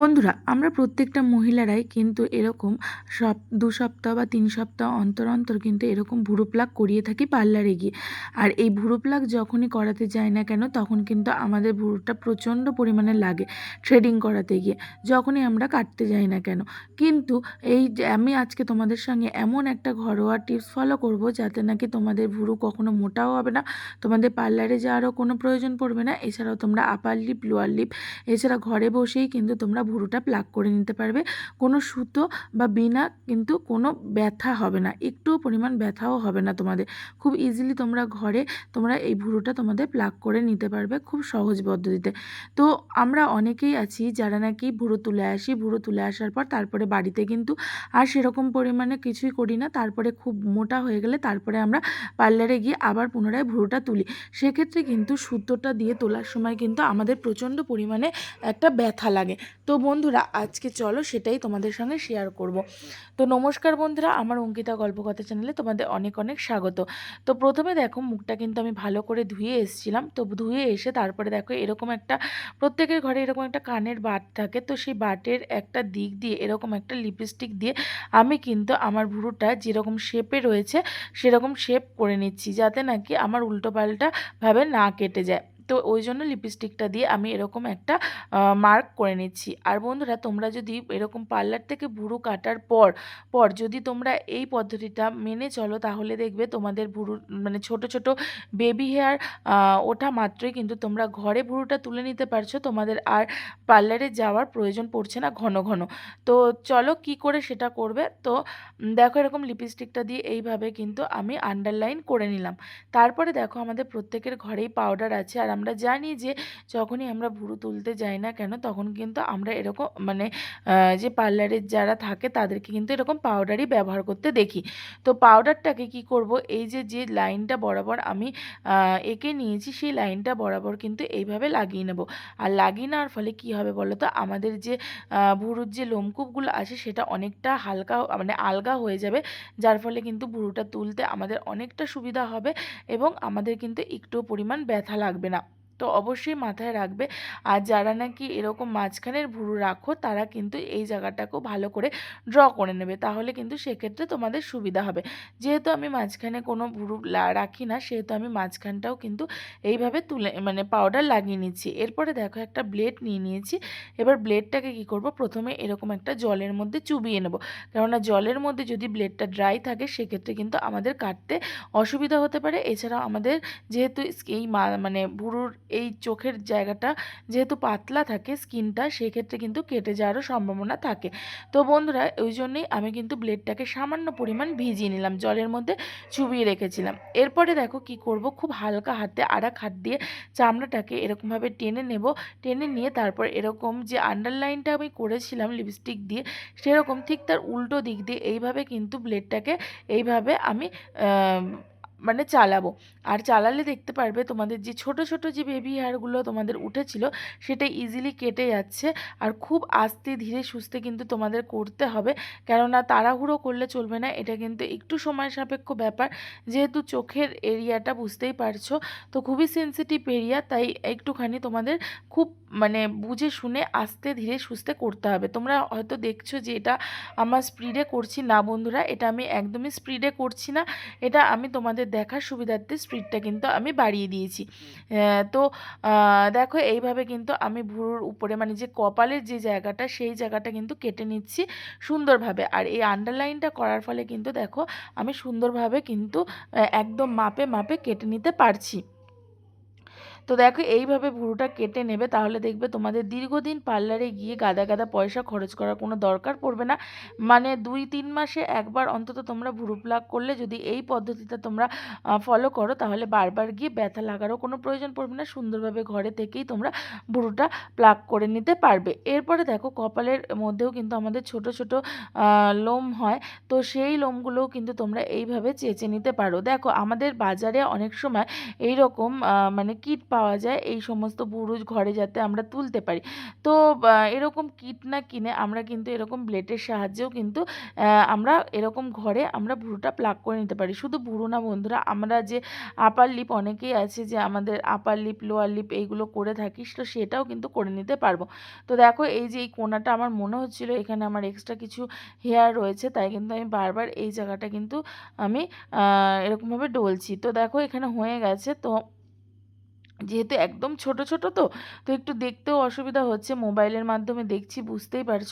বন্ধুরা, আমরা প্রত্যেকটা মহিলারাই কিন্তু এরকম সপ, দু সপ্তাহ বা তিন সপ্তাহ অন্তর অন্তর কিন্তু এরকম ভুরু প্লাক করিয়ে থাকি পার্লারে গিয়ে। আর এই ভুরু প্লাক যখনই করাতে যাই না কেন, তখন কিন্তু আমাদের ভুরুটা প্রচণ্ড পরিমাণে লাগে থ্রেডিং করাতে গিয়ে, যখনই আমরা কাটতে যাই না কেন। কিন্তু এই আমি আজকে তোমাদের সঙ্গে এমন একটা ঘরোয়া টিপস ফলো করব, যাতে নাকি তোমাদের ভুরু কখনো মোটাও হবে না, তোমাদের পার্লারে যাওয়ারও কোনো প্রয়োজন পড়বে না। এছাড়াও তোমরা আপার লিপ লোয়ার লিপ এছাড়া ঘরে বসেই কিন্তু তোমরা ভুরুটা প্লাক করে নিতে পারবে। কোনো সুতো বা বিনা কিন্তু কোনো ব্যথা হবে না। একটুও পরিমাণ ব্যথাও হবে না তোমাদের। খুব ইজিলি তোমরা ঘরে তোমরা এই ভুরুটা তোমাদের প্লাক করে নিতে পারবে খুব সহজ পদ্ধতিতে। তো আমরা অনেকেই আছি যারা নাকি ভুরু তুলে আসি, ভুরু তুলে আসার পর তারপরে বাড়িতে কিন্তু আর সেরকম পরিমাণে কিছুই করি না। তারপরে খুব মোটা হয়ে গেলে তারপরে আমরা পার্লারে গিয়ে আবার পুনরায় ভুরুটা তুলি। সেক্ষেত্রে কিন্তু সুতোটা দিয়ে তোলার সময় কিন্তু আমাদের প্রচণ্ড পরিমাণে একটা ব্যথা লাগে। তো বন্ধুরা, আজকে চলো সেটাই তোমাদের সঙ্গে শেয়ার করব। তো নমস্কার বন্ধুরা, আমার অঙ্কিতা গল্পকথা চ্যানেলে তোমাদের অনেক অনেক স্বাগত। তো প্রথমে দেখো, মুখটা কিন্তু আমি ভালো করে ধুয়ে এসেছিলাম। তো ধুয়ে এসে তারপরে দেখো, এরকম একটা, প্রত্যেকের ঘরে এরকম একটা কানের বাট থাকে। তো সেই বাটের একটা দিক দিয়ে, এরকম একটা লিপস্টিক দিয়ে আমি কিন্তু আমার ভুরুটা যেরকম শেপে রয়েছে, সেরকম শেপ করে নিচ্ছি। যাতে নাকি আমার উল্টোপাল্টা ভাবে না কেটে যায়। তো ওই জন্য লিপস্টিকটা দিয়ে আমি এরকম একটা মার্ক করে নিচ্ছি। আর বন্ধুরা, তোমরা যদি এরকম পার্লার থেকে ভুরু কাটার পর পর যদি তোমরা এই পদ্ধতিটা মেনে চলো, তাহলে দেখবে তোমাদের ভুরু মানে ছোট ছোট বেবি হেয়ার ওঠা মাত্রই কিন্তু তোমরা ঘরে ভুরুটা তুলে নিতে পারছ। তোমাদের আর পার্লারে যাওয়ার প্রয়োজন পড়ছে না ঘন ঘন। তো চলো কি করে সেটা করবে? তো দেখো এরকম লিপস্টিকটা দিয়ে এইভাবে কিন্তু আমি আন্ডারলাইন করে নিলাম। তারপরে দেখো আমাদের প্রত্যেকের ঘরেই পাউডার আছে। আর আমরা জানি যে যখনই আমরা ভুরু তুলতে যাই না কেন, তখন কিন্তু আমরা এরকম মানে যে পার্লারের যারা থাকে তাদেরকে কিন্তু এরকম পাউডারই ব্যবহার করতে দেখি। তো পাউডারটাকে কি করব? এই যে যে লাইনটা বরাবর আমি এঁকে নিয়েছি সেই লাইনটা বরাবর কিন্তু এইভাবে লাগিয়ে নেব। আর লাগিয়ে নেওয়ার ফলে কি হবে বলো তো আমাদের যে ভুরুর যে লোমকূপগুলো আছে সেটা অনেকটা হালকা মানে আলগা হয়ে যাবে। যার ফলে কিন্তু ভুরুটা তুলতে আমাদের অনেকটা সুবিধা হবে এবং আমাদের কিন্তু একটু পরিমাণ ব্যথা লাগবে না। তো অবশ্যই মাথায় রাখবে। আর যারা নাকি এরকম মাঝখানের ভুরু রাখো, তারা কিন্তু এই জায়গাটাকেও ভালো করে ড্র করে নেবে। তাহলে কিন্তু সেক্ষেত্রে তোমাদের সুবিধা হবে। যেহেতু আমি মাঝখানে কোনো ভুরু রাখি না, সেহেতু আমি মাঝখানটাও কিন্তু এইভাবে তুলে মানে পাউডার লাগিয়ে নিচ্ছি। এরপরে দেখো একটা ব্লেড নিয়ে নিয়েছি। এবার ব্লেডটাকে কি করব? প্রথমে এরকম একটা জলের মধ্যে চুবিয়ে নেব। কেননা জলের মধ্যে যদি ব্লেডটা ড্রাই থাকে, সেক্ষেত্রে কিন্তু আমাদের কাটতে অসুবিধা হতে পারে। এছাড়াও আমাদের যেহেতু এই মানে ভুরুর এই চোখের জায়গাটা যেহেতু পাতলা থাকে, স্কিনটা সেক্ষেত্রে কিন্তু কেটে যাওয়ারও সম্ভাবনা থাকে। তো বন্ধুরা, ওই জন্যই আমি কিন্তু ব্লেডটাকে সামান্য পরিমাণ ভিজিয়ে নিলাম, জলের মধ্যে চুবিয়ে রেখেছিলাম। এরপরে দেখো কি করব, খুব হালকা হাতে আড়া হাত দিয়ে চামড়াটাকে এরকমভাবে টেনে নেব, টেনে নিয়ে তারপর এরকম যে আন্ডারলাইনটা আমি করেছিলাম লিপস্টিক দিয়ে, সেরকম ঠিক তার উল্টো দিক দিয়ে এইভাবে কিন্তু ব্লেডটাকে এইভাবে আমি মানে চালাবো। আর চালালে দেখতে পারবে তোমাদের যে ছোট ছোট যে বেবি হেয়ারগুলো তোমাদের উঠেছিল, সেটা ইজিলি কেটে যাচ্ছে। আর খুব আস্তে ধীরে সুস্থে কিন্তু তোমাদের করতে হবে। কেননা তাড়াহুড়ো করলে চলবে না, এটা কিন্তু একটু সময় সাপেক্ষ ব্যাপার। যেহেতু চোখের এরিয়াটা বুঝতেই পারছ, তো খুবই সেন্সিটিভ এরিয়া তাই একটুখানি তোমাদের খুব মানে বুঝে শুনে আস্তে ধীরে সুস্থে করতে হবে। তোমরা হয়তো দেখছ যে এটা আমার স্পিডে করছি। না বন্ধুরা, এটা আমি একদমই স্পিডে করছি না। এটা আমি তোমাদের দেখার সুবিধার্থে স্পিডটা কিন্তু আমি বাড়িয়ে দিয়েছি। তো দেখো এইভাবে কিন্তু আমি ভুরুর উপরে মানে যে কপালের যে জায়গাটা সেই জায়গাটা কিন্তু কেটে নিচ্ছি সুন্দরভাবে। আর এই আন্ডারলাইনটা করার ফলে কিন্তু দেখো আমি সুন্দরভাবে কিন্তু একদম মাপে মাপে কেটে নিতে পারছি। তো দেখো, এইভাবে ভুরুটা কেটে নেবে, তাহলে দেখবে তোমাদের দীর্ঘদিন পার্লারে গিয়ে গাদা গাদা পয়সা খরচ করার কোনো দরকার পড়বে না। মানে দুই তিন মাসে একবার অন্তত তোমরা ভুরু প্লাক করলে যদি এই পদ্ধতিটা তোমরা ফলো করো, তাহলে বারবার গিয়ে ব্যথা লাগারও কোনো প্রয়োজন পড়বে না, সুন্দরভাবে ঘরে থেকেই তোমরা ভুরুটা প্লাক করে নিতে পারবে। এরপরে দেখো, কপালের মধ্যেও কিন্তু আমাদের ছোট ছোট লোম হয়, তো সেই লোমগুলোও কিন্তু তোমরা এইভাবে চেঁচে নিতে পারো। দেখো, আমাদের বাজারে অনেক সময় এই রকম মানে কিট পাওয়া পাওয়া যায়, এই সমস্ত ভুরু ঘরে যাতে আমরা তুলতে পারি। তো এরকম কিট না কিনে আমরা কিন্তু এরকম ব্লেডের সাহায্যেও কিন্তু আমরা এরকম ঘরে আমরা ভুরুটা প্লাগ করে নিতে পারি। শুধু ভুরু না বন্ধুরা, আমরা যে আপার লিপ অনেকেই আছে যে আমাদের আপার লিপ লোয়ার লিপ এইগুলো করে থাকি তো সেটাও কিন্তু করে নিতে পারব। তো দেখো, এই যে এই কোনাটা আমার মনে হচ্ছিল, এখানে আমার এক্সট্রা কিছু হেয়ার রয়েছে, তাই কিন্তু আমি বারবার এই জায়গাটা কিন্তু আমি এরকমভাবে ডলছি। তো দেখো, এখানে হয়ে গেছে, তো যেহেতু একদম ছোট ছোট তো তো একটু দেখতেও অসুবিধা হচ্ছে। মোবাইলের মাধ্যমে দেখছি, বুঝতেই পারছ।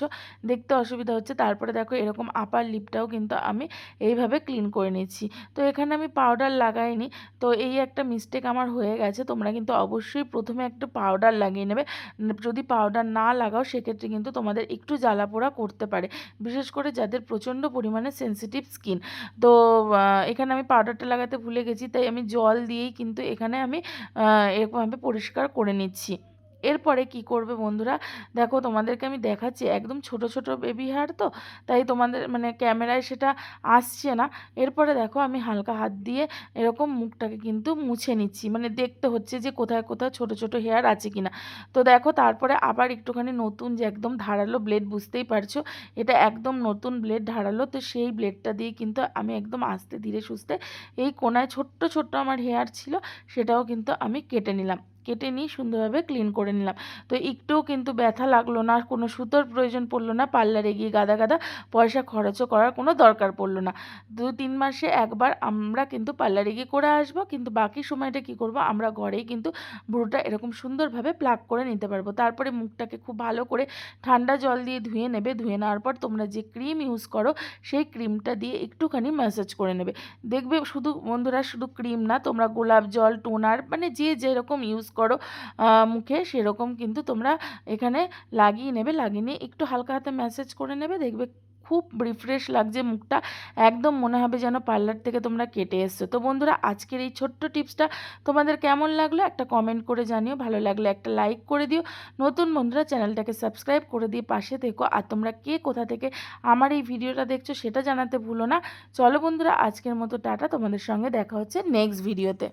দেখতে অসুবিধা হচ্ছে। তারপরে দেখো, এরকম আপার লিপটাও কিন্তু আমি এইভাবে ক্লিন করে নিচ্ছি। তো এখানে আমি পাউডার লাগাইনি। তো এই একটা মিস্টেক আমার হয়ে গেছে। তোমরা কিন্তু অবশ্যই প্রথমে একটা পাউডার লাগিয়ে নেবে। যদি পাউডার না লাগাও, সেক্ষেত্রে কিন্তু তোমাদের একটু জ্বালা পোড়া করতে পারে। বিশেষ করে যাদের প্রচণ্ড পরিমাণে সেন্সিটিভ স্কিন তো এখানে আমি পাউডারটা লাগাতে ভুলে গেছি। তাই আমি জল দিয়েই কিন্তু এখানে আমি এরকমভাবে পরিষ্কার করে নিচ্ছি। এরপরে কি করবে বন্ধুরা? দেখো তোমাদেরকে আমি দেখাচ্ছি, একদম ছোট ছোট বেবি হেয়ার তো, তাই তোমাদের মানে ক্যামেরায় সেটা আসছে না। এরপরে দেখো আমি হালকা হাত দিয়ে এরকম মুখটাকে কিন্তু মুছে নিচ্ছি মানে দেখতে হচ্ছে যে কোথায় কোথায় ছোট ছোট হেয়ার আছে কিনা। তো দেখো তারপরে আবার একটুখানি নতুন যে একদম ধারালো ব্লেড বুঝতেই পারছ, এটা একদম নতুন ব্লেড ধারালো, তো সেই ব্লেডটা দিয়ে কিন্তু আমি একদম আস্তে ধীরে সুস্থে এই কোনায় ছোট্ট ছোট্ট আমার হেয়ার ছিল, সেটাও কিন্তু আমি কেটে নিলাম। কেটে নিয়ে সুন্দরভাবে ক্লিন করে নিলাম। তো একটুও কিন্তু ব্যথা লাগল না, কোনো সুতোর প্রয়োজন পড়ল না, পার্লারে গিয়ে গাদা গাদা পয়সা খরচও করার কোনো দরকার পড়ল না। দু তিন মাসে একবার আমরা কিন্তু পার্লারে গিয়ে করে আসব, কিন্তু বাকি সময়টা কি করব, আমরা ঘরেই কিন্তু ভুরুটা এরকম সুন্দরভাবে প্লাক করে নিতে পারব। তারপরে মুখটাকে খুব ভালো করে ঠান্ডা জল দিয়ে ধুয়ে নেবে, ধুয়ে নেওয়ার পর তোমরা যে ক্রিম ইউজ করো, সেই ক্রিমটা দিয়ে একটুখানি ম্যাসাজ করে নেবে। দেখবে শুধু বন্ধুরা শুধু ক্রিম না, তোমরা গোলাপ জল, টোনার মানে যে যেরকম ইউজ করো। মুখে সেরকম কিন্তু তোমরা এখানে লাগিয়ে নেবে, লাগিয়ে নিয়ে একটু হালকা হাতে ম্যাসেজ করে নেবে। দেখবে খুব রিফ্রেশ লাগছে মুখটা। একদম মনে হবে যেন পার্লার থেকে তোমরা কেটে এসছো। তো বন্ধুরা, আজকের এই ছোট্ট টিপসটা তোমাদের কেমন লাগল একটা কমেন্ট করে জানিও। ভালো লাগলে একটা লাইক করে দিও। নতুন বন্ধুরা, চ্যানেলটাকে সাবস্ক্রাইব করে দিয়ে পাশে থেকো। আর তোমরা কে কোথা থেকে আমার এই ভিডিওটা দেখছ সেটা জানাতে ভুলো না। চলো বন্ধুরা, আজকের মতো টাটা। তোমাদের সঙ্গে দেখা হচ্ছে নেক্সট ভিডিওতে